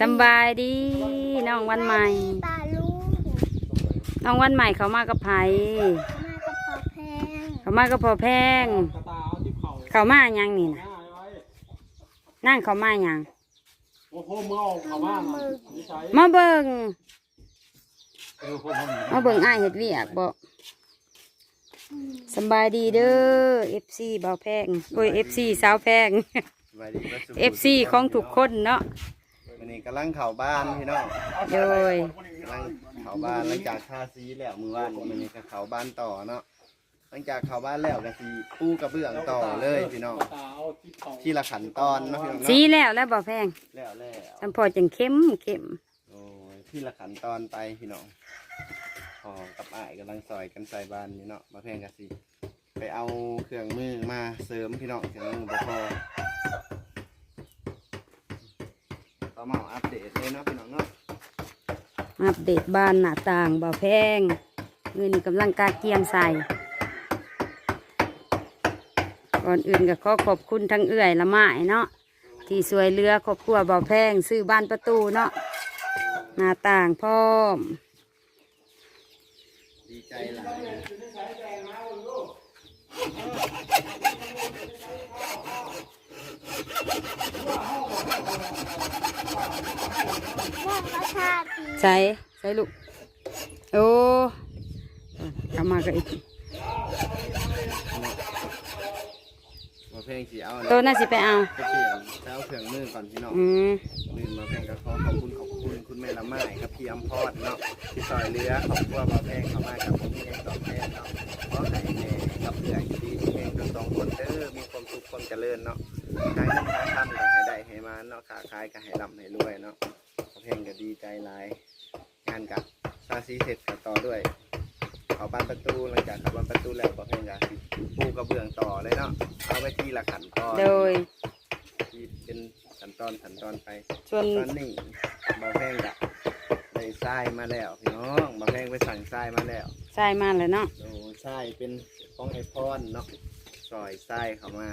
สำบายดีน้องวันใหม่ตาลูกน้องวันใหม่เขามากับไผมากับพอแพงเขามากับพอแพงกระตาเอาที่เข่าเขามาหยังนี่นะหน้าไว้นั่งเขามาหยังโอ้โหเมื่อเอาเข้าบ้านน่ะนิสัยมาเบิ่งเออคนทำมาเบิ่งอ้ายเฮ็ดเวียกบ่สำบายดีเด้อ FC บ่าวแพงโอ้ย FC สาวแพงสวัสดีครับสุข FC ของทุกคนเนาะ วันนี้กำลังเข่าบ้านพี่น้องโดย กำลังเข่าบ้านหลังจากทาสีแล้วมือว่านมันนี้ก็เข่าบ้านต่อเนาะหลังจากเข่าบ้านแล้วก็สีปูกระเบื้องต่อเลยพี่น้องกระตาเอาที่เข่าที่ละขันตอนเนาะพี่น้องสีเนาะแล้วแล้วบ่าวแพงแล้วแล้วจำพอจังเข้มเข้มโอ้ยที่ละขันตอนไปพี่น้องพอกับอ้ายกำลังซอยกันใส่บ้านนี่เนาะมาแพงกันสิไปเอาเครื่องมือมาเสริมพี่น้องเครื่องมือบ่พอ ก็มาอัปเดตเลยเนาะพี่น้องเนาะอัปเดตบ้านหน้าต่างบ่าวแพงเงินนี่กำลังกาเกียมใส่ ก่อนอื่นก็ขอขอบคุณทั้งเอื่อยละไม้เนาะที่สวยเรือครอบครัวเบาแพงซื้อบ้านประตูเนาะหน้าต่างพร้อม ดีใจหลาย แม่ก็ชาติ ใส่ใส่ลูก โอ้เอามาก็อีกมาเพลงสีเอาตัวน่าสิไปเอาไปเปลี่ยนเท้าเครื่องมือก่อนพี่น้องอืมมือมาเพลงก็ขอขอบคุณขอบคุณคุณแม่ละไม้ครับพี่อำพอดเนาะที่ซอยเรือขอบคุณมาเพลงเข้ามากับผมที่ยังตอบแทนเนาะขอให้แม่กับเพื่อนดีที่เพลงทั้งสองคนเด้อมีความสุขความเจริญเนาะขายเงินขายคำก็ให้ได้ให้มาเนาะค้าขายก็ให้ร่ำให้รวยเนาะ เพลงก็ดีใจหลาย งานกับซาซีเสร็จก็ต่อด้วยเอาบานประตูหลังจากเข้าบานประตูแล้วก็เพลงก็สิปูกระเบื้องต่อเลยเนาะเอาไว้ที่ละขันตอนโดยที่เป็นขั้นตอนขั้นตอนไปส่วนตอนนี้บาแพงกะได้ทรายมาแล้วพี่น้องบาแพงไปสั่งทรายมาแล้วใส่มาแล้วเนาะโอ้ทรายเป็นของไอพอนเนาะซอยทรายเข้ามา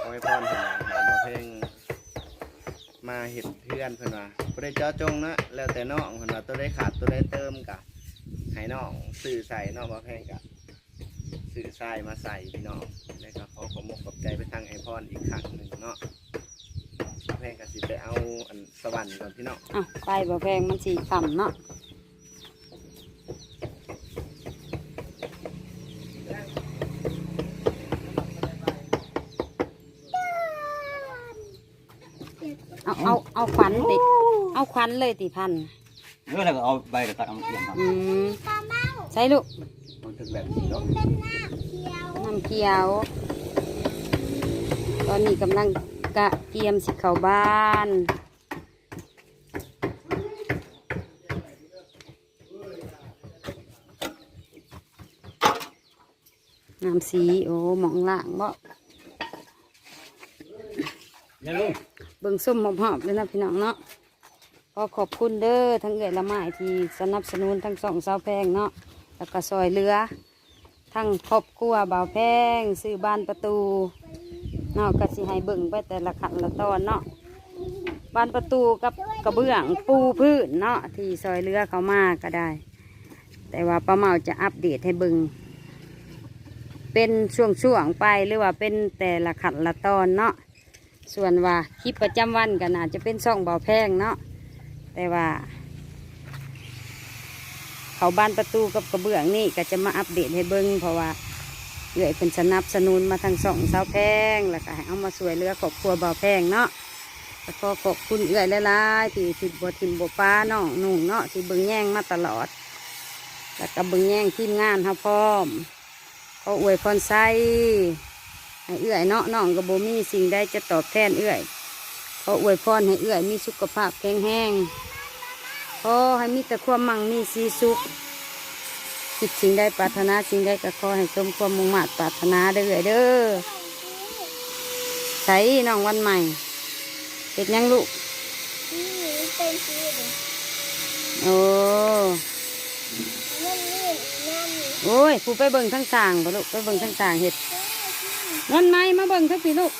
ของไอพอนเพิ่นว่าให้บาแพง มาเห็ดเพื่อนเพิ่นว่าบ่ได้เจาะจงนะแล้วแต่น้องเพิ่นว่าตัวได้ขาดตัวได้เติมกะให้น้องสื่อใส่เนาะบาแพงกะสื่อทรายมาใส่พี่น้องแล้วก็ขอขอมกขอบใจไปทางไอพอนอีกครั้งหนึ่งเนาะบาแพงกะสิไปเอาอันสวรรค์ก่อนพี่น้อง อะไปบ่แพงมันสีขำเนาะ เอาเอาเอาขวัญติเอาขวัญเลยติพันเออแล้วก็เอาใบกระตัดเอามาเปลี่ยนครับอืมปลาเมาใส่ลูกมันถึงแบบนี้เนาะเป็นหน้าเขียวน้ำเขียว ตอนนี้กำลังกะเกียมสิเข้าบ้านน้ำสี โอ้หมองล่างบ่ยังลุง เบิ่งส้มหอมๆเลยนะพี่น้องเนาะขอขอบคุณเด้อทั้งเอื้อยละไม้ที่สนับสนุนทั้งสองสาวแพงเนาะแล้วก็ซอยเรือทั้งครอบครัวบ่าวแพงซื้อบ้านประตูเนาะก็สิให้เบิ่งไปแต่ละขั้นละตอนเนาะบ้านประตูกับกระเบื้องปูพื้นเนาะที่ซอยเรือเขามาก็ได้ แต่ว่าป้าเมาจะอัปเดตให้เบิ่งเป็นช่วงๆไปหรือว่าเป็นแต่ละขั้นละตอนเนาะ ส่วนว่าคลิปประจำวันก็น่าจะเป็นช่องเบาแพงเนาะแต่ว่า เขาบ้านประตูกับกระเบื้องนี่ก็จะมาอัปเดตให้เบิ้งเพราะว่าเอื้อยเป็นสนับสนุนมาทางสองเสาแพงแล้วก็ให้เอามาสวยเรือครอบครัวเบาแพงเนาะแล้วก็ขอบคุณเอื้อยหลายๆที่ทิบบทิมบป้าน้องนุ่งเนาะที่เบิ้งแย่งมาตลอด แล้วก็เบิ้งแย่งทีมงานเขาพร้อมเขาอวยพรไซให้ เอื้อยเนาะน้องก็บ่มีสิ่งใดจะตอบแทนเอื้อยขออวยพรให้เอื้อยมีสุขภาพแข็งแรงขอให้มีแต่ความมั่งมีสีสุขคิดสิ่งใดปรารถนาสิ่งใดก็ขอให้สมความมุ่งมั่นปรารถนาเด้อเอื้อยเด้อใส่น้องวันใหม่เห็ดหยังลูกนี่เป็นสีเหลืองโอ้นั่นนี่นั่นนี่โอ้ยผู้ไปเบิ่งทั้งสางบ่ลูกไปเบิ่งทั้งสางเห็ด วันไหมมาเบิ่งทักสิลูก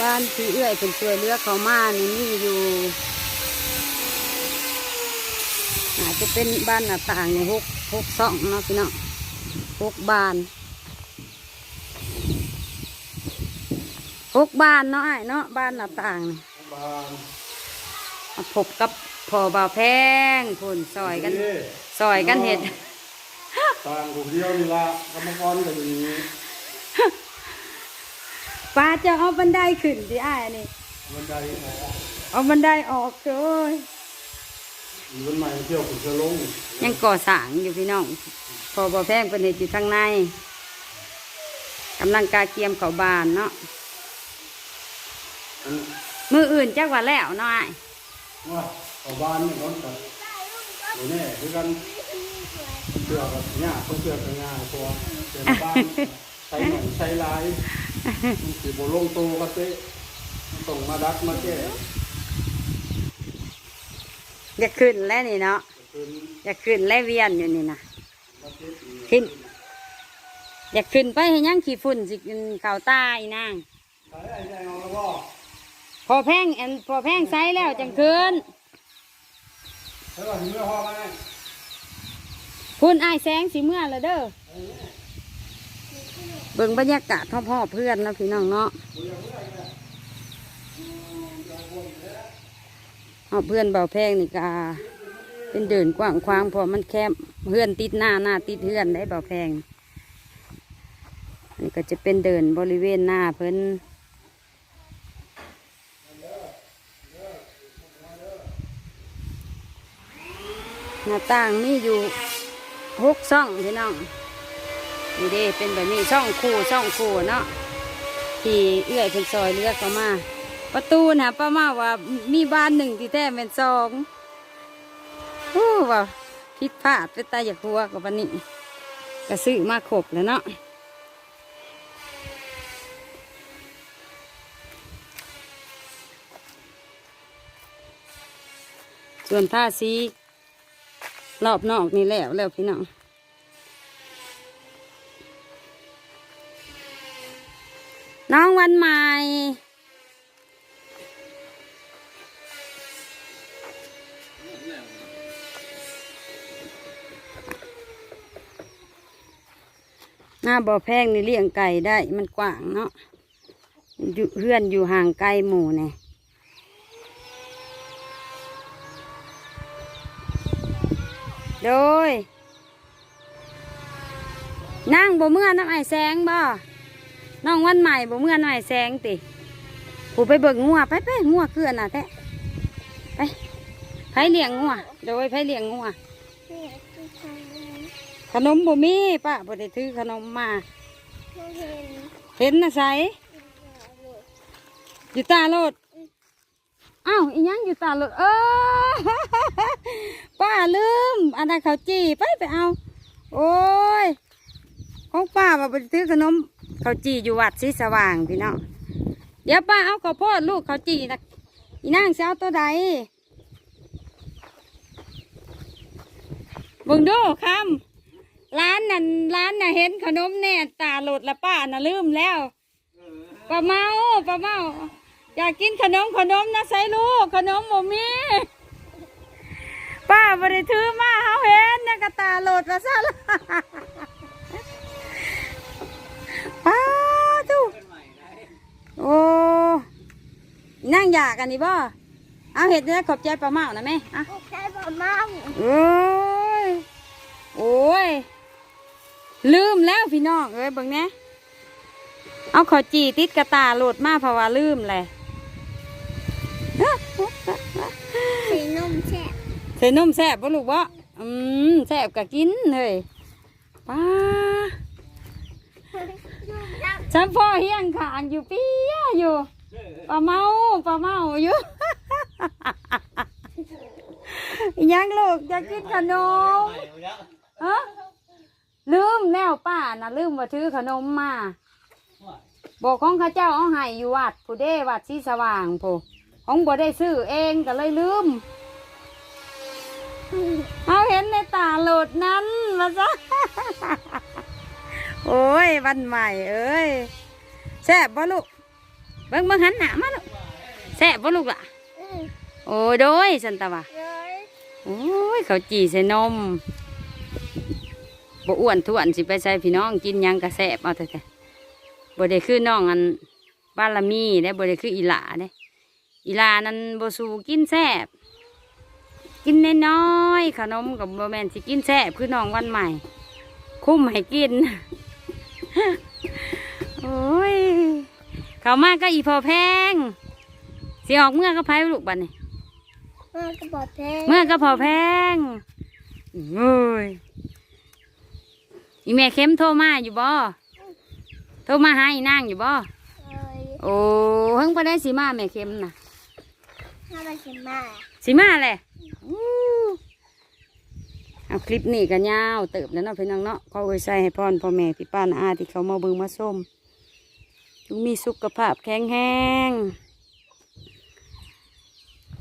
บ้านที่เอื้อยเป็นช่วยเลือเขามานี่มีอยู่อาจจะเป็นบ้านหน้าต่างในหกหกซ่องเนาะพี่น้องหกบานหกบานเนาะไอ้เนาะบ้านหน้าต่างบานพบกับพ่อบ่าวแพงพุ่นซอยกันซอยกันเห็ดต่างผมเดียวนี่ละกรรมกรก็อยู่นี่ ป้าจะเอาบันไดขึ้นที่อ้ายนี่บันไดออกเอาบันไดออกเลยอยู่บนใหม่เที่ยวขุนเชอลงยังก่อสร้างอยู่พี่น้องพ่อบ่าวแพงเป็นเห็ดอยู่ทางในกำลังกาเกียมเขาบานเนาะอันมืออื่นจักว่าแล้วเนาะอ้ายว่าชาวบ้านนี่เขาก็โอ้แน่คือกันเสือกกับเนี่ยเขาเสือกกับงานตัวเป็นบ้านใช้หน่อยใช้ลาย มันสิบลงโตก็เตะมันต้องมาดักมาแก้อยากขึ้นแล้วนี่เนาะเป็นอยากขึ้นแล้วเวียนอยู่นี่นะมาเตะอีกขึ้นอยากขึ้นไปให้ยังขี้ฝุ่นสิกินเข่าวตายนางใช้ไอ้ใจเอาแล้วก็พอแพงอันพอแพงไซแล้วจังขึ้นใช้ว่าถึงเมื่อพ่อไหมคุณไอ้ายแสงสีเมื่อและเด้อ เเบิ่งบรรยากาศพ่อๆเพื่อนนะพี่น้องเนาะเอาเพื่อนเบาแพงนี่กาเป็นเดินกว้างขวางพอมันแคบเพื่อนติดหน้าหน้าติดเพื่อนได้เบาแพงนนี้ก็จะเป็นเดินบริเวณหน้าเพิ่อนหน้าต่างมีอยู่หกช่องพี่น้อง นี่เด้เป็นแบบนี้ช่องคู่ช่องคู่เนาะที่เอื้อยเป็นซอยเลือกเข้ามา ประตูนะป้ามาว่ามีบ้านหนึ่งที่แท้เป็นสองโอ้ว่าผิดพลาดไปตายอยากหัวกับวันนี้ก็ซื้อมาครบแล้วเนาะส่วนท่าสีรอบนอกนี่แล้วแล้วพี่น้อง น้องวันใหม่ หน้าบ่อแพงนี่เลี้ยงไก่ได้มันกว้างเนาะอยู่เพื่อนอยู่ห่างไกลหมู่เนี่ยโดยนั่งบ่เมื่อน้ำไอแสงบ่ น้องวันใหม่บ่เมื่อน้ำไอายแสงติผู้ไปเบิกงัวไปไปงัวเกลือนน่ะแท้ไปไผเลี้ยงงัวโดยไผเลี้ยงงัวเนี่ยคือทางนี้ขนมบ่มีป้าบ่ได้ถือขนมมาไม่เห็นเห็นนะไสอยู่ตาโลดอ้าวอีหยังอยู่ตาโลดเออป้าลืมอันนั้นเขาวจีไปไปเอา โอ้ยของป้าบ่ไปซื้อขนม เขาจีอยู่วัดสีสว่างพี่น้องเดี๋ยวป้าเอาข้าวโพดลูกเขาจีนะอีนางเช้าตัวใดบิ่งดูคำร้านนั่นร้านน่ะเห็นขนมแน่ตาหลุดละป้าน่ะลืมแล้วป้าเมาป้าเมา อยากกินขนมขนมนะใส่ลูก ขนมบ่มีป้าบ่ได้ถือมาเฮาเห็นนะกะตาหลุดละซะละ ป้าทุโอ้นั่งอยากกันนี่บ่เอาเห็ดได้ขอบใจป้าเมานะแม่อะใช้บะมั่งโอ้ยโอ้ยลืมแล้วพี่น้องเอ้ยเบิ่งแหน่เอาขอจีติดกระตาโหลดมาเพราะว่าลืมเลยสีนุ่มแช่บใส่นมแซ่บบ่ลูกบ่อืมแซ่บก็กินเลยป้านุ่ม จังฉันพ่อเฮียงขางอยู่เปี้ยอยู่ปลาเมาปลาเมาอยู่ ยังลูกจะกินขนมฮะลืมแล้วป้านะลืมว่าถือขนมมาบอกของข้าเจ้าเอาให้อยู่วัดผู้เด้วัดสีสว่างผู้ของบ่ได้ซื้อเองก็เลยลืมเอาเห็นในตาโหลดนั้นมาซะ โอ้ยวันใหม่เอ้ยแซ่บบ่ลูกเบิ่งเบิ่งหันหน้ามาลูกแซ่บบ่ลูกล่ะอืมโอ้ยโดยสันตะวะเลยโอ้ยเขาวจีใส่นมบ่อ้วนท้วนสิไปใส่พี่น้องกินหยังกระแซ่บเอาแต่แต่บ่ได้คือน้องอันบารมีได้บ่ได้คืออีหลาเด้อีหลานั้นบ่สู้กินแซ่บกินน้อยๆขนมกับบ่แม่นสิกินแซ่บคือน้องวันใหม่ คุ้มให้กิน โอ้ย เขามาก็อีพอแพงสิออกเมื่อก็ไพ่ลูกบัดนี่มากระบอกเพลงเมื่อก็พอแพงโอ้ยอีแม่เข้มโทรมาอยู่บ่โทรมาหาอีนางอยู่บ่เลยโอ้เพิ่งไปได้สีมาแม่เข้มน่ะถ้ามันจะมาสีมาแหละอู้ เอาคลิปนี้กันยาวเติบแล้วเนาะพี่น้องเนาะขออวยใส่ให้พรพ่อแม่พี่ป้านาอาที่เขามาเบิงมาส้มจงมีสุขภาพแข็งแรง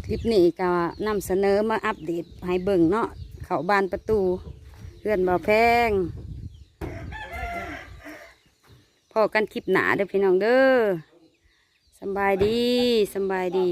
คลิปนี้ก็นำเสนอมาอัปเดตให้เบิ่งเนาะเขาบานประตูเพื่อนเบาแพงพอกันคลิปหนาเด้อพี่น้องเด้อสบายดีสบายดี